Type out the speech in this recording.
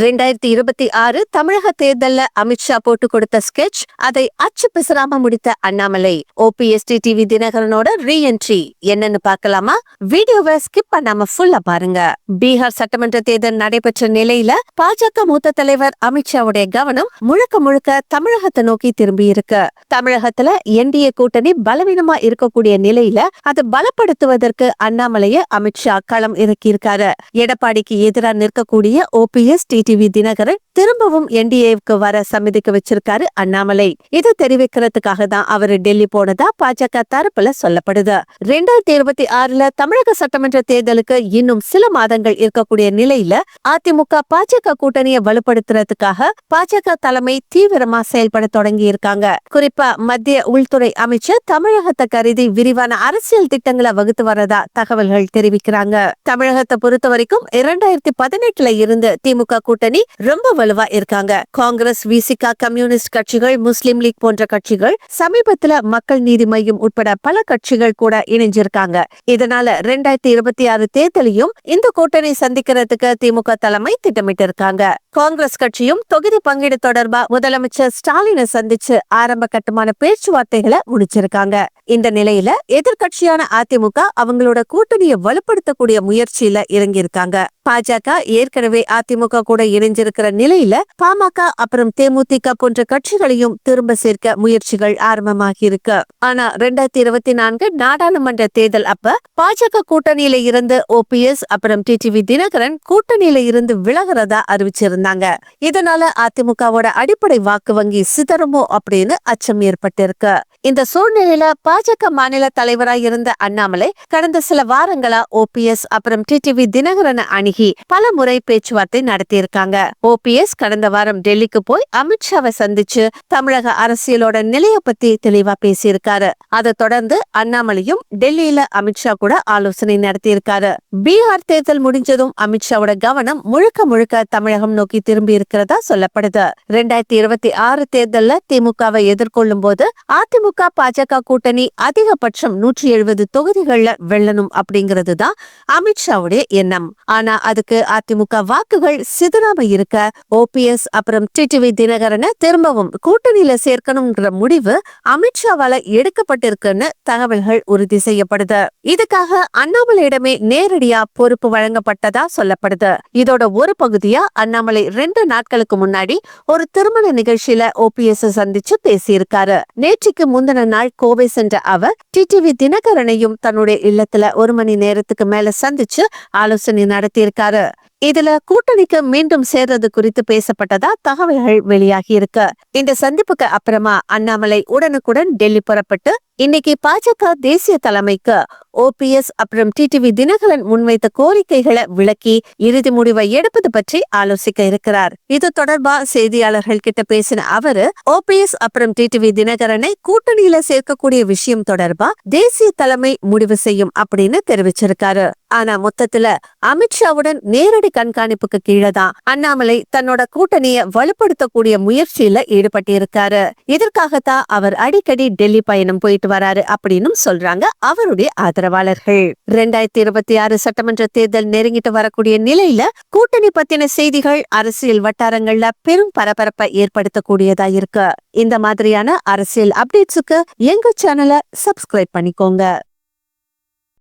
ரெண்டாயிரத்தி இருபத்தி ஆறு தமிழக தேர்தல்ல அமித்ஷா போட்டு கொடுத்த ஸ்கெட்ச் அதை அச்சு பிசராம முடித்த அண்ணாமலை. ஓபிஎஸ்டி டிவி தினகரனோட ரீஎன்ட்ரி என்னன்னு பாக்கலாமா வீடியோவை ஸ்கிப் பண்ணாம ஃபுல்லா பாருங்க. பீகார் சட்டமன்ற தேர்தல் நடைபெற்ற நிலையில பாஜக மூத்த தலைவர் அமித்ஷாவுடைய கவனம் முழுக்க முழுக்க தமிழகத்தை நோக்கி திரும்பி இருக்கு. தமிழகத்துல என்டிஏ கூட்டணி பலவீனமா இருக்கக்கூடிய நிலையில அதை பலப்படுத்துவதற்கு அண்ணாமலைய அமித்ஷா களம் இறக்கியிருக்காரு. எடப்பாடிக்கு எதிராக நிற்கக்கூடிய ஓபிஎஸ்டி டிடிவி தினகரன் திரும்பவும் என்டிஏவுக்கு வர சம்மதிக்க வச்சிருக்காரு அண்ணாமலை. இதை தெரிவிக்கிறதுக்காக தான் அவரு டெல்லி போனதா பாஜக தரப்புல சொல்லப்படுது. ரெண்டாயிரத்தி இருபத்தி ஆறுல தமிழக சட்டமன்ற தேர்தலுக்கு இன்னும் சில மாதங்கள் இருக்கக்கூடிய நிலையில அதிமுக பாஜக கூட்டணியை வலுப்படுத்துறதுக்காக பாஜக தலைமை தீவிரமா செயல்பட தொடங்கி இருக்காங்க. குறிப்பா மத்திய உள்துறை அமைச்சர் தமிழகத்தை கருதி விரிவான அரசியல் திட்டங்களை வகுத்து வரதா தகவல்கள் தெரிவிக்கிறாங்க. தமிழகத்தை பொறுத்த வரைக்கும் இரண்டாயிரத்தி பதினெட்டுல இருந்து திமுக கூட்டணி ரொம்ப வலுவா இருக்காங்க. காங்கிரஸ் விசிகா கம்யூனிஸ்ட் கட்சிகள் முஸ்லிம் லீக் போன்ற கட்சிகள் சமீபத்துல மக்கள் நீதி மையம் உட்பட பல கட்சிகள் கூட இணைஞ்சிருக்காங்க. இதனால ரெண்டாயிரத்தி இருபத்தி ஆறு தேர்தலையும் இந்த கூட்டணி சந்திக்கிறதுக்கு திமுக தலைமை திட்டமிட்டு இருக்காங்க காங்கிரஸ் கட்சியும் தொகுதி பங்கீடு தொடர்பா முதலமைச்சர் ஸ்டாலினை சந்திச்சு ஆரம்ப கட்டமான பேச்சுவார்த்தைகளை முடிச்சிருக்காங்க. இந்த நிலையில எதிர்கட்சியான அதிமுக அவங்களோட கூட்டணியை வலுப்படுத்தக்கூடிய முயற்சியில இறங்கியிருக்காங்க. பாஜக ஏற்கனவே அதிமுக கூட இணைஞ்சிருக்கிற நிலையில பாமக அப்புறம் தேமுதிக போன்ற கட்சிகளையும் திரும்ப சேர்க்க முயற்சிகள் ஆரம்பமாகி இருக்கு ஆனா ரெண்டாயிரத்தி இருபத்தி நான்கு நாடாளுமன்ற தேர்தல் அப்ப பாஜக கூட்டணியில இருந்து ஓபிஎஸ் அப்புறம் டிடிவி தினகரன் கூட்டணியில இருந்து விலகிறதா அறிவிச்சிருந்தாங்க. இதனால அதிமுகவோட அடிப்படை வாக்கு வங்கி சிதறுமோ அப்படின்னு அச்சம் ஏற்பட்டிருக்கு. இந்த சூழ்நிலையில பாஜக மாநில தலைவராய் இருந்த அண்ணாமலை கடந்த சில வாரங்களா ஓபிஎஸ் அப்புறம் டிடிவி தினகரனை அணுகி பல முறை பேச்சுவார்த்தை நடத்தியிருக்காங்க. ஓபிஎஸ் கடந்த வாரம் டெல்லிக்கு போய் அமித்ஷாவை சந்திச்சு தமிழக அரசியலோட நிலைய பத்தி தெளிவா பேசியிருக்காரு. அதை தொடர்ந்து அண்ணாமலையும் டெல்லியில அமித்ஷா கூட ஆலோசனை நடத்தியிருக்காரு. பீகார் தேர்தல் முடிஞ்சதும் அமித்ஷாவோட கவனம் முழுக்க முழுக்க தமிழகம் நோக்கி திரும்பி இருக்கிறதா சொல்லப்படுது. ரெண்டாயிரத்தி இருபத்தி ஆறு தேர்தல்ல திமுகவை எதிர்கொள்ளும் போது அதிமுக திமுக பாஜக கூட்டணி அதிகபட்சம் நூற்றி எழுபது தொகுதிகள்ல வெல்லணும் அப்படிங்கிறது தான் அமித்ஷாவுடைய எண்ணம். ஆனா அதுக்கு அதிமுக வாக்குகள் சிதறாம இருக்க ஓபிஎஸ் அப்புறம் டிடிவி தினகரனை திரும்பவும் கூட்டணியில சேர்க்கணும்ன்ற முடிவு அமித்ஷாவால எடுக்கப்பட்டிருக்குன்னு தகவல்கள் உறுதி செய்யப்படுது. இதுக்காக அண்ணாமலையிடமே நேரடியா பொறுப்பு வழங்கப்பட்டதா சொல்லப்படுது. இதோட ஒரு பகுதியா அண்ணாமலை ரெண்டு நாட்களுக்கு முன்னாடி ஒரு திருமண நிகழ்ச்சியில ஓபிஎஸ் சந்திச்சு பேசியிருக்காரு. நேற்றுக்கு முன் முந்தின நாள் கோவை சென்ற அவர் டிடிவி தினகரனையும் தன்னுடைய இல்லத்துல ஒரு மணி நேரத்துக்கு மேல சந்திச்சு ஆலோசனை நடத்தியிருக்காரு. இதுல கூட்டணிக்கு மீண்டும் சேர்றது குறித்து பேசப்பட்டதா தகவல்கள் வெளியாகி இருக்கு. இந்த சந்திப்புக்கு அப்புறமா அண்ணாமலை உடனுக்குடன் டெல்லி புறப்பட்டு இன்னைக்கு பாஜக தேசிய தலைமைக்கு ஓபிஎஸ் அப்புறம் டிடிவி தினகரன் முன்வைத்த கோரிக்கைகளை விளக்கி இறுதி முடிவை எடுப்பது பற்றி ஆலோசிக்க இருக்கிறார். இது தொடர்பா செய்தியாளர்கள் கிட்ட பேசின அவரு ஓபிஎஸ் அப்புறம் டிடிவி தினகரனை கூட்டணியில சேர்க்கக்கூடிய விஷயம் தொடர்பா தேசிய தலைமை முடிவு செய்யும் அப்படின்னு தெரிவிச்சிருக்காரு. ஆனா மொத்தத்துல அமித்ஷாவுடன் நேரடி கண்காணிப்புக்கு கீழே தான் அண்ணாமலை தன்னோட கூட்டணியை வலுப்படுத்தக்கூடிய முயற்சியில ஈடுபட்டிருக்காரு. இதற்காகத்தான் அவர் அடிக்கடி டெல்லி பயணம் போயிட்டு வராரு அப்படின்னு சொல்றாங்க அவருடைய ஆதரவாளர்கள். ரெண்டாயிரத்தி இருபத்தி ஆறு சட்டமன்ற தேர்தல் நெருங்கிட்டு வரக்கூடிய நிலையில கூட்டணி பத்தின செய்திகள் அரசியல் வட்டாரங்கள்ல பெரும் பரபரப்பை ஏற்படுத்தக்கூடியதா இருக்கு. இந்த மாதிரியான அரசியல் அப்டேட்ஸுக்கு எங்க சேனலை சப்ஸ்கிரைப் பண்ணிக்கோங்க.